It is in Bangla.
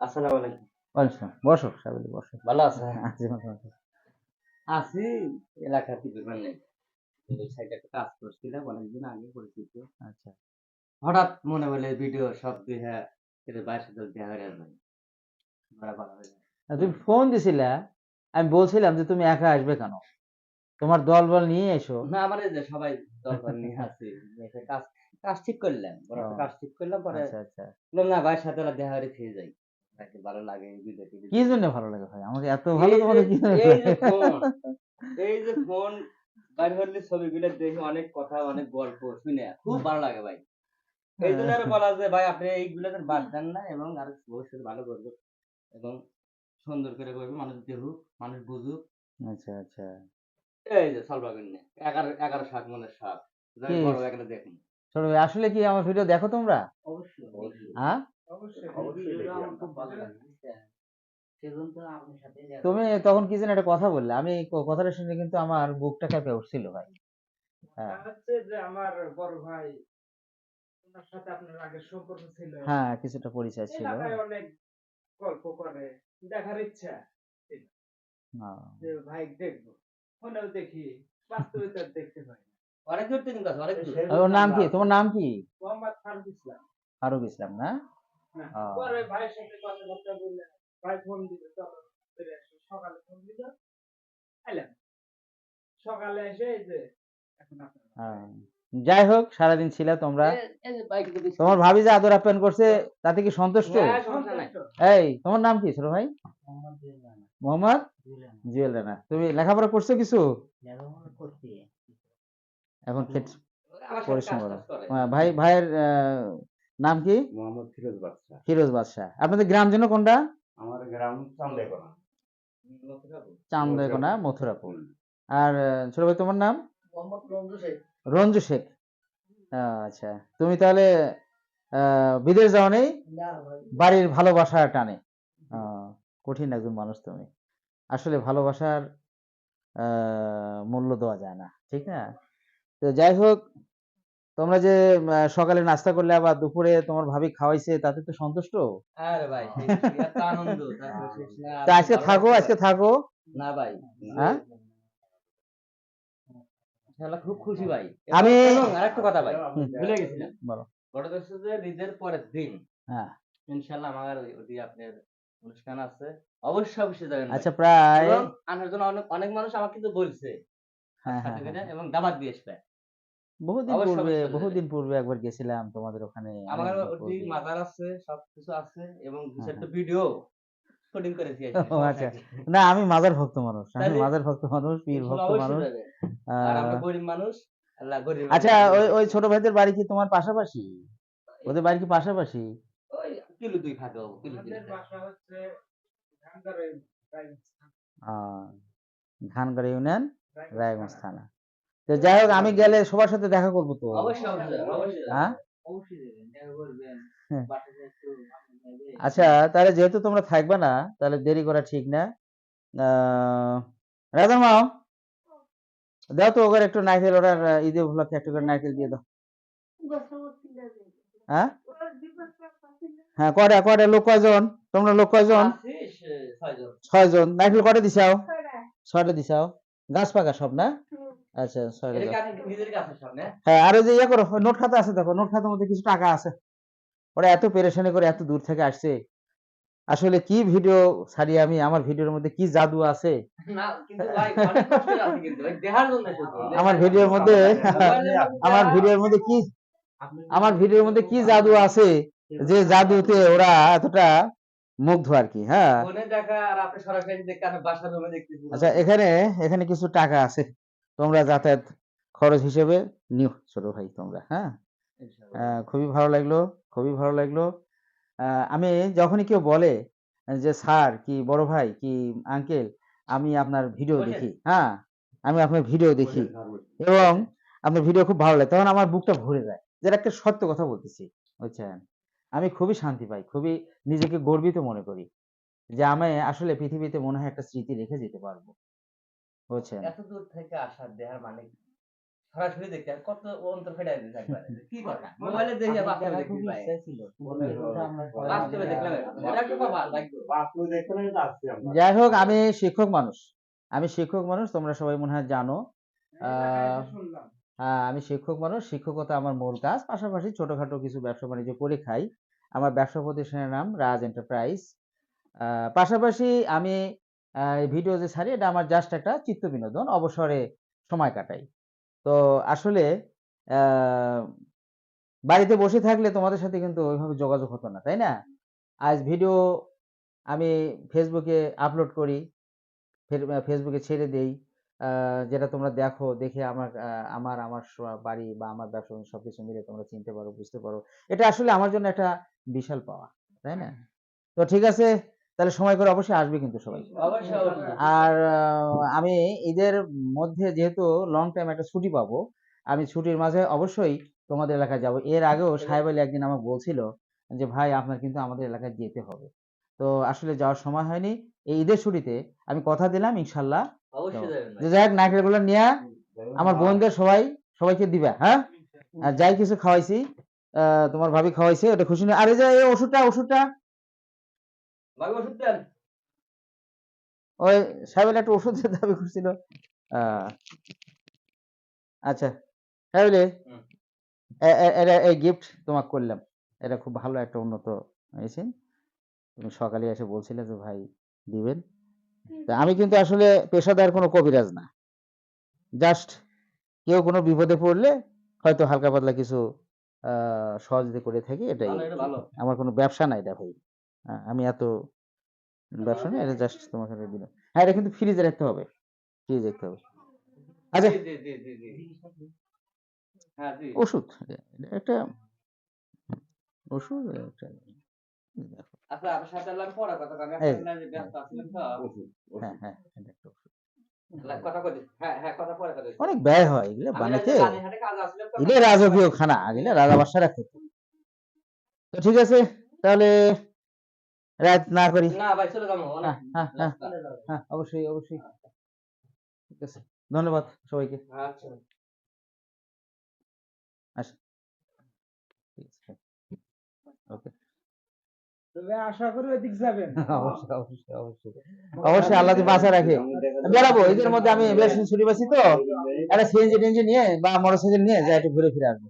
আসসালামু আলাইকুম। ওয়ালাইকুম বসো সাবিলি বসো। ভালো আছে আছি মোটামুটি। আছি এলাকা থেকে মানে ওই সাইডে একটা কাজ করছিলাম অনেকদিন আগে পরিচিত আচ্ছা। হঠাৎ মনে হলে ভিডিও সব দিয়ে হ্যাঁ হয়ে যাবে হয়ে তুমি ফোন দিছিলা আমি বলছিলাম যে তুমি একা আসবে কেন? তোমার দল বল নিয়ে এসো। না আমার এই যে সবাই দরকার নিয়ে আছে কাজ কাজ ঠিক করলাম। কাজ ঠিক করলাম পরে আচ্ছা আচ্ছা। না ভাইয়ের সাথে দেখা হয়ে খেয়ে যাই। তাকে ভালো লাগে ভিডিও কি জন্য ভালো লাগে ভাই? আমাকে এত ভালো তোমাকে কি জন্য এই যে? ফোন এই যে ফোন বাইর হলে ছবিগুলো দেখে অনেক কথা অনেক গল্প শুনে খুব ভালো লাগে ভাই। এই জন্য আরও বলা যে ভাই আপনি এইগুলো বাদ দেন না এবং আরও ভবিষ্যতে ভালো করবে এবং সুন্দর করে করবে মানুষ দেখুক মানুষ বুঝুক। আচ্ছা আচ্ছা। এই যে সালবাগের নিয়ে এগারো এগারো সাত মনের সাত। বড় এখানে দেখুন। আসলে কি আমার ভিডিও দেখো তোমরা? অবশ্যই অবশ্যই। হ্যাঁ তুমি তখন কি যেন একটা কথা বললে আমি কথাটা শুনে কিন্তু আমার বুকটা কেঁপে উঠছিল ভাই। হ্যাঁ। হচ্ছে যে আমার বড় ভাই ওনার সাথে আপনার আগের সম্পর্ক ছিল। হ্যাঁ কিছুটা পরিচয় ছিল। অনেক গল্প করে দেখার ইচ্ছা হ্যাঁ। যে ভাই দেখব ফোনেও দেখি দেখতে পাই অনেক দূর থেকে অনেক দূর নাম কি? তোমার নাম কি? মোহাম্মদ ফারুক ইসলাম। ফারুক ইসলাম না? হ্যাঁ। ও। পরে ভাইয়ের সাথে কথাবার্তা বললে ভাই ফোন দিল চলো ফিরে আসো সকালে ফোন দিল এলাম। সকালে এসে এই যে এখন হ্যাঁ। যাই হোক সারাদিন ছিল তোমরা। এই- এই যে বাইকে যদি তোমার ভাবি যে আদর আপ্যায়ন করছে তাতে কি সন্তুষ্ট? হ্যাঁ। এই তোমার নাম কি ছোট ভাই? মোহাম্মদ জুয়েল রানা তুমি লেখাপড়া করছ কিছু? এখন পরিশ্রম করো। ভাই ভাইয়ের আহ, নাম কি? মোহাম্মদ ফিরোজ বাদশা ফিরোজ বাদশাহ। আপনাদের গ্রাম যেন কোনটা? আমার গ্রাম চান্দেকোনা। চান্দেকোনা মথুরাপুর। আর ছোট ভাই তোমার নাম? মোহাম্মদ রঞ্জু শেখ। রঞ্জু শেখ। আচ্ছা তুমি তাহলে আহ, বিদেশ যাও নেই? বাড়ির ভালোবাসা টানে। আহ, কঠিন একজন মানুষ তুমি। আসলে ভালোবাসার আহ, মূল্য দেওয়া যায় না ঠিক না? তো যাই হোক তোমরা যে সকালে নাস্তা করলে আবার দুপুরে তোমার ভাবি খাওয়াইছে তাতে তো সন্তুষ্ট? আরে ভাই আনন্দ আজকে থাকো আজকে থাকো। না ভাই। হ্যাঁ? খুব খুশি ভাই। আমি- আরেকটা কথা ভাই। ভুলে গেছিলাম বলো। বড় যে ঈদের পরের দিন হ্যাঁ। ইনশাআল্লাহ আমার ওই- আপনার অনুষ্ঠান আছে। অবশ্যই অবশ্যই যাবেন আচ্ছা প্রায় আনার জন্য অনেক অনেক মানুষ আমাকে কিন্তু বলছে। হ্যাঁ হ্যাঁ হ্যাঁ। এবং দাবাত দিয়ে আসবে। বহুদিন পূর্বে বহুদিন পূর্বে একবার গেছিলাম তোমাদের ওখানে আমার অনেকদিন মাজার আছে সবকিছু আছে এবং দু হ্যাঁ, চারটা ভিডিও শুটিং করেছি ও, আচ্ছা। না আমি মাজার ভক্ত মানুষ আমি মাজার ভক্ত মানুষ পীর ভক্ত মানুষ। আর আমরা গরিব মানুষ আল্লাহ গরিব আচ্ছা ওই ওই ছোট ভাইদের বাড়ি কি তোমার পাশাপাশি? ওদের বাড়ি কি পাশাপাশি? ওই কিলো দুই ও, কিলো দুই। বাসা হচ্ছে ধানগাঁড়ে ইউনিয়ন রায়গঞ্জ থানা। তো যাই হোক আমি গেলে সবার সাথে দেখা করব তো। অবশ্যই অবশ্যই অবশ্যই। যাবে। হ্যাঁ? অবশ্যই যাবেন, দেখা করবেন। হ্যাঁ। আচ্ছা তাহলে যেহেতু তোমরা থাকবে না তাহলে দেরি করা ঠিক না। আহ, রাজার মাও। দাও তো ওকে একটু নারকেল ওরার আহ, ঈদে উপলক্ষে একটু করে নারকেল দিয়ে দাও। হ্যাঁ? হ্যাঁ কয়টা কয়টা? লোক কয়জন? তোমরা লোক কয়জন? ছয়জন। ছয়জন। নারকেল কয়টা দিছাও? ছয়টা। দিছাও? গাছ পাকা সব না? আচ্ছা হ্যাঁ? আর যে ইয়ে করো নোট খাতা আছে দেখো নোট খাতার মধ্যে কিছু টাকা আছে। ওরা এত পেরেশানি করে এত দূর থেকে আসছে। আসলে কি ভিডিও ছাড়ি আমি? আমার ভিডিওর মধ্যে কি জাদু আছে। আমার ভিডিওর মধ্যে আমার ভিডিওর মধ্যে কি আমার ভিডিওর মধ্যে কি জাদু আছে? যে জাদুতে ওরা এতটা মুগ্ধ আর কি হ্যাঁ। আচ্ছা এখানে এখানে কিছু টাকা আছে। তোমরা যাতায়াত খরচ হিসেবে নিও ছোট ভাই তোমরা হ্যাঁ? খুবই ভালো লাগল খুবই ভালো লাগল। আমি যখনই কেউ বলে যে স্যার কি বড় ভাই কি আঙ্কেল আমি আপনার ভিডিও দেখি হ্যাঁ? আমি আপনার ভিডিও দেখি এবং আপনার ভিডিও খুব ভালো লাগে তখন আমার বুকটা ভরে যায় যেটা একটা সত্য কথা বলতেছি। বুঝছেন? আমি খুবই শান্তি পাই খুবই নিজেকে গর্বিত মনে করি যে আমি আসলে পৃথিবীতে মনে হয় একটা স্মৃতি রেখে যেতে পারব। বুঝছেন এত দূর থেকে আসার দেহার মানে সরাসরি দেখে আর কত অন্তর ফেটাই দিচ্ছে একবারে কি কথা? মোবাইলে দেখে বাস্তবে কিন্তু আমরা বাস্তবে দেখলাম এটা কি বাবা লাগবে বাস্তু দেখতে তো আসছি আমরা। যাই হোক আমি শিক্ষক মানুষ। আমি শিক্ষক মানুষ তোমরা সবাই মনে হয় জানো। আহ, হ্যাঁ আমি শিক্ষক মানুষ। শিক্ষকতা আমার মূল কাজ। পাশাপাশি ছোটখাটো কিছু ব্যবসা বাণিজ্য করে খাই। আমার ব্যবসা প্রতিষ্ঠানের নাম রাজ এন্টারপ্রাইজ। আহ, পাশাপাশি আমি ভিডিও যে ছাড়ি এটা আমার জাস্ট একটা চিত্ত বিনোদন অবসরে সময় কাটাই। তো আসলে আহ, বাড়িতে বসে থাকলে তোমাদের সাথে কিন্তু ওইভাবে যোগাযোগ হতো না তাই না? আজ ভিডিও আমি ফেসবুকে আপলোড করি ফেসবুকে ছেড়ে দেই আহ, যেটা তোমরা দেখো দেখে আমার আমার আমার বাড়ি বা আমার ব্যবসা বাণিজ্য সবকিছু মিলে তোমরা চিনতে পারো বুঝতে পারো। এটা আসলে আমার জন্য একটা বিশাল পাওয়া তাই না? তো ঠিক আছে তাহলে সময় করে অবশ্যই আসবে কিন্তু সবাই। আর আমি ঈদের মধ্যে যেহেতু লং টাইম একটা ছুটি পাবো আমি ছুটির মাঝে অবশ্যই তোমাদের এলাকায় যাব। এর আগেও সাহেব আলী একদিন আমাকে বলছিল যে ভাই আপনার কিন্তু আমাদের এলাকায় যেতে হবে। তো আসলে যাওয়ার সময় হয়নি। এই ঈদের ছুটিতে আমি কথা দিলাম ইনশাল্লাহ। যে যাই হোক নারকেলগুলো নিয়ে আমার বোনদের সবাই সবাইকে দিবা হ্যাঁ? আর যাই কিছু খাওয়াইছি আহ, তোমার ভাবি খাওয়াইছে ওটা খুশি নয় আরে যে এই ওষুধটা ওষুধটা ওই সাহেবের একটা ওষুধের দাবি করছিল। আচ্ছা সাহেবলে এটা এই গিফট তোমাকে করলাম। এটা খুব ভালো একটা উন্নত মেশিন তুমি সকালে এসে বলছিলে যে ভাই দিবেন। তা আমি কিন্তু আসলে পেশাদার কোনো কবিরাজ না। জাস্ট কেউ কোনো বিপদে পড়লে হয়তো হালকা পাতলা কিছু আহ, সহযোগিতা করে থাকি এটাই আমার কোনো ব্যবসা নাই এটা ভাই। আমি এত ব্যবসা নেই এটা জাস্ট তোমাকে এটা দিলাম। হ্যাঁ এটা কিন্তু ফ্রিজে রাখতে হবে। ফ্রিজে রাখতে হবে। আচ্ছা। হ্যাঁ ওষুধ একটা ওষুধ একটা। হ্যাঁ হ্যাঁ হ্যাঁ হ্যাঁ। অনেক ব্যয় হয় এগুলো আমি বানাইতে। রাতে রানীহাটে কাজ আসলাম তো এগুলো রাজকীয় খানা এগুলো রাজা বাসারা খেত। তো ঠিক আছে তাহলে রাত না করি। না ভাই চলে যাব। হ্যাঁ হ্যাঁ হ্যাঁ হ্যাঁ অবশ্যই অবশ্যই। ঠিক আছে ধন্যবাদ সবাইকে। আচ্ছা। ঠিক আছে। ওকে। তবে আশা করি যাবেন। অবশ্যই অবশ্যই অবশ্যই। অবশ্যই আল্লাহ বাঁচা রাখে। বেড়াবো এদের মধ্যে আমি বেশ ছুটি পাচ্ছি তো। একটা সিএনজি টেনজি নিয়ে বা মোটরসাইকেল নিয়ে যাই একটু ঘুরে ফিরে আসব।